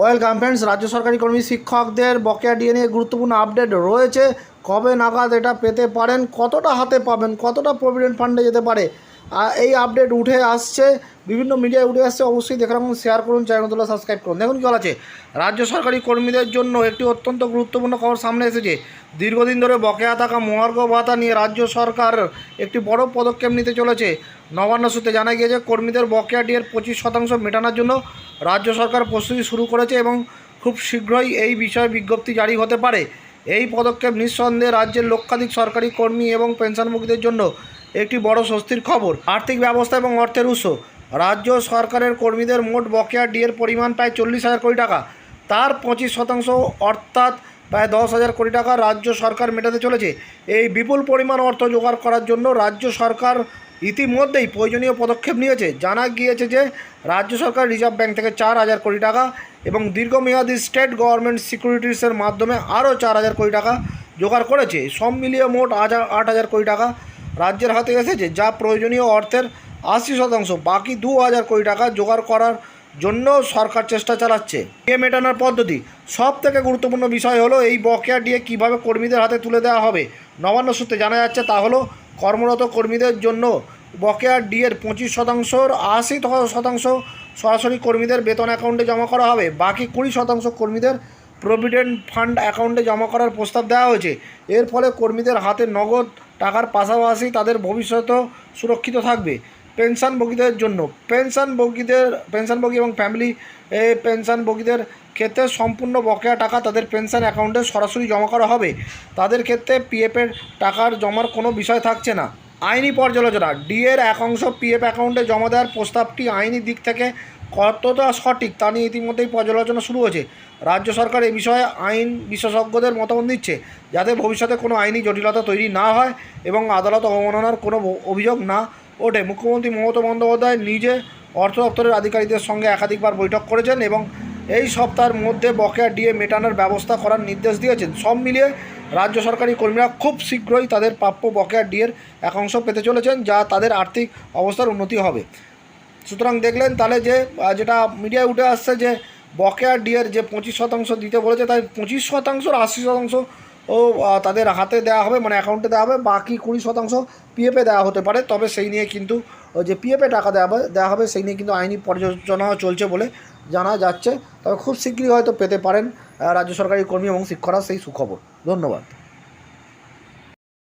Welcome friends, রাজ্য সরকারি কর্মী শিক্ষকদের বকেয়া ডিএ নিয়ে গুরুত্বপূর্ণ আপডেট রয়েছে। কবে নাগাদ এটা পেতে পারেন? কতটা হাতে পাবেন? কতটা প্রভিডেন্ট ফান্ডে যেতে পারে? এই আপডেট উঠে আসছে, বিভিন্ন মিডিয়ায় উঠে আসছে, অবশ্যই দেখে রাখুন শেয়ার করুন চ্যানেলগুলো সাবস্ক্রাইব করুন। দেখুন কী আছে, রাজ্য সরকারি কর্মীদের জন্য একটি অত্যন্ত গুরুত্বপূর্ণ খবর সামনে এসেছে। দীর্ঘদিন ধরে বকেয়া থাকা মহার্ঘ ভাতা নিয়ে রাজ্য সরকার একটি বড় পদক্ষেপ নিতে চলেছে। নবান্ন সূত্রে জানা গিয়েছে, কর্মীদের বকেয়া ডিয়ের পঁচিশ শতাংশ মেটানোর জন্য রাজ্য সরকার প্রস্তুতি শুরু করেছে এবং খুব শীঘ্রই এই বিষয়ে বিজ্ঞপ্তি জারি হতে পারে। এই পদক্ষেপ নিঃসন্দেহে রাজ্যের লক্ষাধিক সরকারি কর্মী এবং পেনশনভোগীদের জন্য একটি বড় স্বস্তির খবর। আর্থিক ব্যবস্থা এবং অর্থের উৎস। রাজ্য সরকারের কর্মীদের মোট বকেয়া ডিয়ের পরিমাণ প্রায় চল্লিশ হাজার কোটি টাকা। তার পঁচিশ শতাংশ অর্থাৎ প্রায় দশ হাজার কোটি টাকা রাজ্য সরকার মেটাতে চলেছে। এই বিপুল পরিমাণ অর্থ জোগাড় করার জন্য রাজ্য সরকার ইতিমধ্যেই প্রয়োজনীয় পদক্ষেপ নিয়েছে। জানা গিয়েছে যে, রাজ্য সরকার রিজার্ভ ব্যাংক থেকে চার হাজার কোটি টাকা এবং দীর্ঘমেয়াদী স্টেট গভর্নমেন্ট সিকিউরিটিসের মাধ্যমে আরও চার হাজার কোটি টাকা জোগাড় করেছে। সব মিলিয়ে মোট আট হাজার কোটি টাকা রাজ্যের হাতে এসেছে, যা প্রয়োজনীয় অর্থের আশি শতাংশ। বাকি দু হাজার কোটি টাকা জোগাড় করার জন্য সরকার চেষ্টা চালাচ্ছে। ডিএ মেটানোর পদ্ধতি। সব থেকে গুরুত্বপূর্ণ বিষয় হলো এই বকেয়া ডিএ কীভাবে কর্মীদের হাতে তুলে দেওয়া হবে। নবান্ন সূত্রে জানা যাচ্ছে, তা হলো কর্মরত কর্মীদের জন্য বকেয়া ডিএর পঁচিশ শতাংশর আশি শতাংশ সরাসরি কর্মীদের বেতন অ্যাকাউন্টে জমা করা হবে। বাকি কুড়ি শতাংশ কর্মীদের প্রভিডেন্ট ফান্ড অ্যাকাউন্টে জমা করার প্রস্তাব দেওয়া হয়েছে। এর ফলে কর্মীদের হাতে নগদ টাকার পাশাপাশি তাদের ভবিষ্যতও সুরক্ষিত থাকবে। পেনশনভোগীদের জন্য। পেনশনভোগীদের পেনশনভোগী এবং ফ্যামিলি পেনশনভোগীদের ক্ষেত্রে সম্পূর্ণ বকেয়া টাকা তাদের পেনশন অ্যাকাউন্টে সরাসরি জমা করা হবে। তাদের ক্ষেত্রে পিএফের টাকার জমার কোনো বিষয় থাকছে না। আইনি পর্যালোচনা। ডিএর এক অংশ পিএফ অ্যাকাউন্টে জমা দেওয়ার প্রস্তাবটি আইনি দিক থেকে কতটা সঠিক তা নিয়ে ইতিমধ্যেই পর্যালোচনা শুরু হয়েছে। রাজ্য সরকার এ বিষয়ে আইন বিশেষজ্ঞদের মতামত দিচ্ছে যাতে ভবিষ্যতে কোনো আইনি জটিলতা তৈরি না হয় এবং আদালত অবমাননার কোনো অভিযোগ না ওঠে। মুখ্যমন্ত্রী মমতা বন্দ্যোপাধ্যায় নিজে অর্থ দপ্তরের আধিকারিকদের সঙ্গে একাধিকবার বৈঠক করেছেন এবং এই সপ্তাহের মধ্যে বকেয়া ডিএ মেটানোর ব্যবস্থা করার নির্দেশ দিয়েছেন। সব মিলিয়ে রাজ্য সরকারি কর্মীরা খুব শীঘ্রই তাদের প্রাপ্য বকেয়া ডিএর একাংশ পেতে চলেছেন, যা তাদের আর্থিক অবস্থার উন্নতি হবে। সুতরাং দেখলেন তাহলে যে যেটা মিডিয়ায় উঠে আসছে যে বকেয়া ডিএর যে পঁচিশ শতাংশ দিতে বলেছে, তাই পঁচিশ শতাংশর আশি শতাংশ, ও তাদের হাতে দেওয়া হবে মানে অ্যাকাউন্টে দেওয়া হবে, বাকি কুড়ি শতাংশ পিএফে দেওয়া হতে পারে। তবে সেই নিয়ে কিন্তু যে পিএফে টাকা দেওয়া হবে দেওয়া হবে, সেই নিয়ে কিন্তু আইনি পর্যালোচনাও চলছে বলে জানা যাচ্ছে। তবে খুব শীঘ্রই হয়তো পেতে পারেন রাজ্য সরকারি কর্মী এবং শিক্ষকরা সেই সুখবর। ধন্যবাদ।